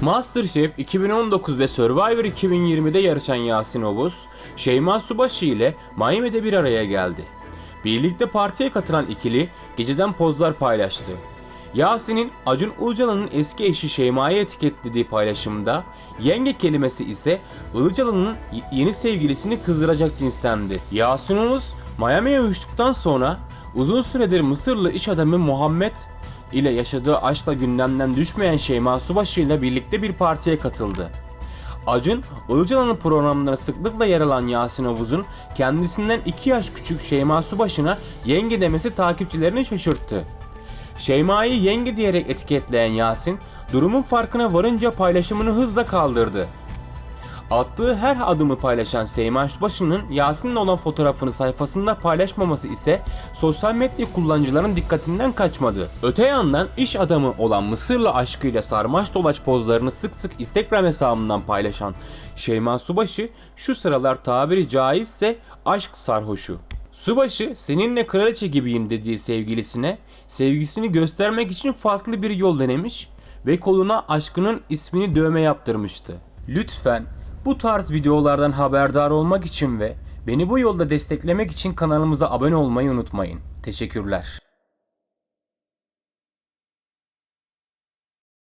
Masterchef 2019 ve Survivor 2020'de yarışan Yasin Ovuz, Şeyma Subaşı ile Miami'de bir araya geldi. Birlikte partiye katılan ikili geceden pozlar paylaştı. Yasin'in Acun Ilıcalı'nın eski eşi Şeyma'yı etiketlediği paylaşımda yenge kelimesi ise Ilıcalı'nın yeni sevgilisini kızdıracak cinstendi. Yasin Ovuz Miami'ye uçtuktan sonra uzun süredir Mısırlı iş adamı Muhammed ile yaşadığı aşkla gündemden düşmeyen Şeyma Subaşı ile birlikte bir partiye katıldı. Acun, Ilıcalı'nın programlarına sıklıkla yer alan Yasin Ovuz'un kendisinden 2 yaş küçük Şeyma Subaşı'na yenge demesi takipçilerini şaşırttı. Şeyma'yı yenge diyerek etiketleyen Yasin, durumun farkına varınca paylaşımını hızla kaldırdı. Attığı her adımı paylaşan Seyma Başı'nın Yasin'le olan fotoğrafını sayfasında paylaşmaması ise sosyal medya kullanıcıların dikkatinden kaçmadı. Öte yandan iş adamı olan Mısırlı aşkıyla sarmaş dolaş pozlarını sık sık Instagram hesabından paylaşan Şeyma Subaşı şu sıralar tabiri caizse aşk sarhoşu. Subaşı seninle kraliçe gibiyim dediği sevgilisine sevgisini göstermek için farklı bir yol denemiş ve koluna aşkının ismini dövme yaptırmıştı. Lütfen bu tarz videolardan haberdar olmak için ve beni bu yolda desteklemek için kanalımıza abone olmayı unutmayın. Teşekkürler.